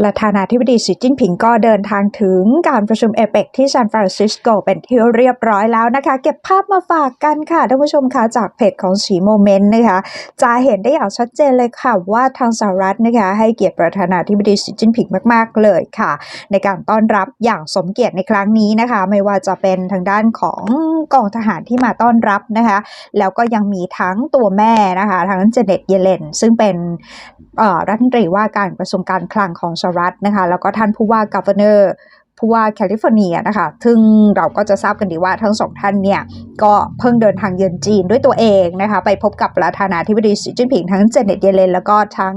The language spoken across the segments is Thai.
ประธานาธิบดีสีจิ้นผิงก็เดินทางถึงการประชุมเอเปกที่ซานฟรานซิสโกเป็นที่เรียบร้อยแล้วนะคะ เก็บภาพมาฝากกันค่ะท่านผู้ชมคะจากเพจของสีโมเมนต์นะคะ จะเห็นได้อย่างชัดเจนเลยค่ะว่าทางสหรัฐนะคะให้เกียรติประธานาธิบดีสีจิ้นผิงมาก ๆ เลยค่ะ ในการต้อนรับอย่างสมเกียรติในครั้งนี้นะคะ ไม่ว่าจะเป็นทางด้านของกองทหารที่มาต้อนรับนะคะ แล้วก็ยังมีทั้งตัวแม่นะคะทั้งเจเน็ตเยเลนซึ่งเป็นรัฐมนตรีว่าการกระทรวงการคลังของสรัฐนะคะ แล้วก็ท่านผู้ว่ากัฟเวเนอร์ผู้ว่าแคลิฟอร์เนียนะคะ ซึ่งเราก็จะทราบกันดีว่าทั้งสองท่านเนี่ย ก็เพิ่งเดินทางเยือนจีนด้วยตัวเองนะคะไปพบกับประธานาธิบดีสีจิ้นผิงทั้งเจเน็ตเยเลนแล้วก็ทั้ง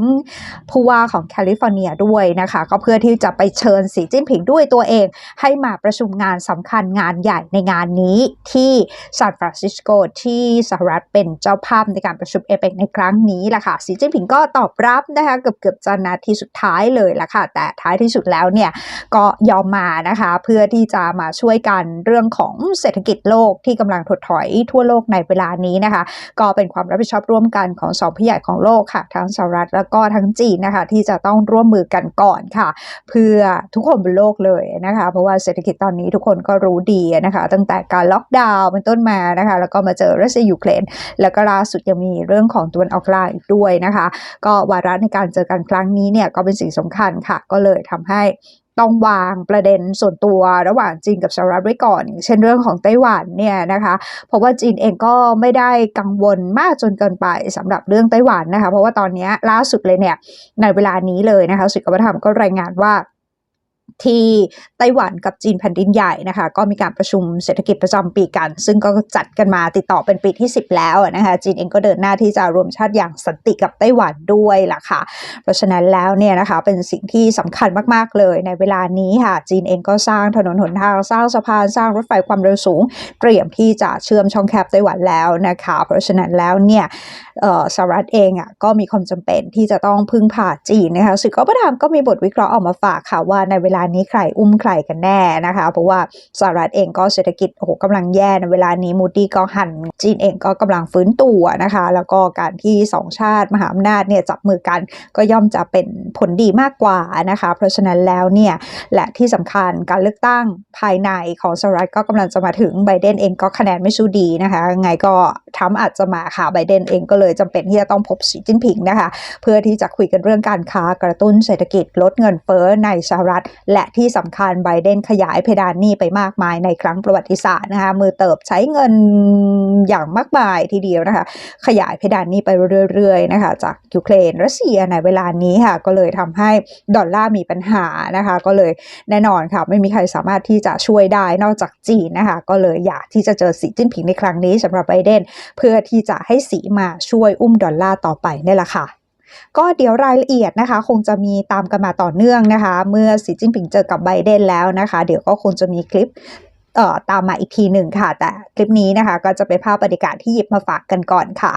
ผู้ว่าของแคลิฟอร์เนียด้วยนะคะ ก็เพื่อที่จะไปเชิญสีจิ้นผิงด้วยตัวเอง ให้มาประชุมงานสำคัญงานใหญ่ในงานนี้ที่ซานฟรานซิสโกที่สหรัฐเป็นเจ้าภาพในการประชุมเอเปกในครั้งนี้แหละค่ะสีจิ้นผิงก็ตอบรับนะคะเกือบเกือบจะนาทีสุดท้ายเลยละค่ะ แต่ท้ายที่สุดแล้วเนี่ยก็ยอมมานะคะ เพื่อที่จะมาช่วยกันเรื่องของเศรษฐกิจโลกที่กำลังถดถอยทั่วโลกในเวลานี้นะคะ ก็เป็นความรับผิดชอบร่วมกันของสองพี่ใหญ่ของโลกค่ะ ทั้งสหรัฐแล้วก็ทั้งจีนนะคะ ที่จะต้องร่วมมือกันก่อนค่ะ เพื่อทุกคนบนโลกเลยนะคะ เพราะว่าเศรษฐกิจตอนนี้ทุกคนก็รู้ดีนะคะ ตั้งแต่การล็อกดาวน์เป็นต้นมานะคะ แล้วก็มาเจอรัสเซียยูเครนแล้วก็ล่าสุดยังมีเรื่องของตะวันออกกลางอีกด้วยนะคะ ก็วาระในการเจอกันครั้งนี้เนี่ยก็เป็นสิ่งสำคัญค่ะ ก็เลยทำให้ ต้องวางประเด็นส่วนตัวระหว่างจีนกับสหรัฐไว้ก่อนอย่างเช่นเรื่องของไต้หวันเนี่ยนะคะเพราะว่าจีนเองก็ไม่ได้กังวลมากจนเกินไปสำหรับเรื่องไต้หวันนะคะ เพราะว่าตอนนี้ล่าสุดเลยเนี่ยในเวลานี้เลยนะคะสุขภาพธรรมก็รายงานว่า ที่ไต้หวันกับจีนแผ่นดินใหญ่นะคะ ก็มีการประชุมเศรษฐกิจประจำปีกัน ซึ่งก็จัดกันมาติดต่อเป็นปีที่ 10 แล้วนะคะจีนเองก็เดินหน้าที่จะรวมชาติอย่างสันติกับไต้หวันด้วยล่ะค่ะ เพราะฉะนั้นแล้วเนี่ยนะคะเป็นสิ่งที่สำคัญมากๆเลยในเวลานี้ค่ะ จีนเองก็สร้างถนนหนทางสร้างสะพานสร้างรถไฟความเร็วสูง เตรียมที่จะเชื่อมช่องแคบไต้หวันแล้วนะคะ เพราะฉะนั้นแล้วเนี่ยสหรัฐเองอะก็มีความจำเป็นที่จะต้องพึ่งพาจีนนะคะสื่อก็ประทามก็มีบทวิเคราะห์ออกมาฝากค่ะว่าในเวลานี้ใครอุ้มใครกันแน่นะคะ เพราะว่าสหรัฐเองก็เศรษฐกิจโอ้โหกำลังแย่ในเวลานี้มูดี้ก็หันจีนเองก็กำลังฟื้นตัวนะคะ แล้วก็การที่สองชาติมหาอำนาจเนี่ยจับมือกันก็ย่อมจะเป็นผลดีมากกว่านะคะ เพราะฉะนั้นแล้วเนี่ยและที่สำคัญการเลือกตั้งภายในของสหรัฐก็กำลังจะมาถึงไบเดนเองก็คะแนนไม่สู้ดีนะคะไงก็ทรัมป์อาจจะมาค่ะไบเดนเองก็เลยจำเป็นที่จะต้องพบสีจิ้นผิงนะคะ เพื่อที่จะคุยกันเรื่องการค้ากระตุ้นเศรษฐกิจลดเงินเฟ้อในสหรัฐและที่สำคัญไบเดนขยายเพดานหนี้ไปมากมายในครั้งประวัติศาสตร์นะคะมือเติบใช้เงินอย่างมากมายทีเดียวนะคะ ขยายเพดานหนี้ไปเรื่อยๆนะคะจากยูเครนรัสเซียในเวลานี้ค่ะก็เลยทำให้ดอลลาร์มีปัญหานะคะ ก็เลยแน่นอนค่ะไม่มีใครสามารถที่จะช่วยได้นอกจากจีนนะคะ ก็เลยอยากที่จะเจอสีจิ้นผิงในครั้งนี้สำหรับไบเดนเพื่อที่จะให้สีมาช่วยอุ้มดอลลาร์ต่อไปนี่แหละค่ะ ก็เดี๋ยวรายละเอียดนะคะ คงจะมีตามกันมาต่อเนื่องนะคะ เมื่อสีจิ้นผิงเจอกับไบเดนแล้วนะคะ เดี๋ยวก็คงจะมีคลิปเอ่อตามมาอีกทีหนึ่งค่ะ แต่คลิปนี้นะคะ ก็จะเป็นภาพบรรยากาศที่หยิบมาฝากกันก่อนค่ะ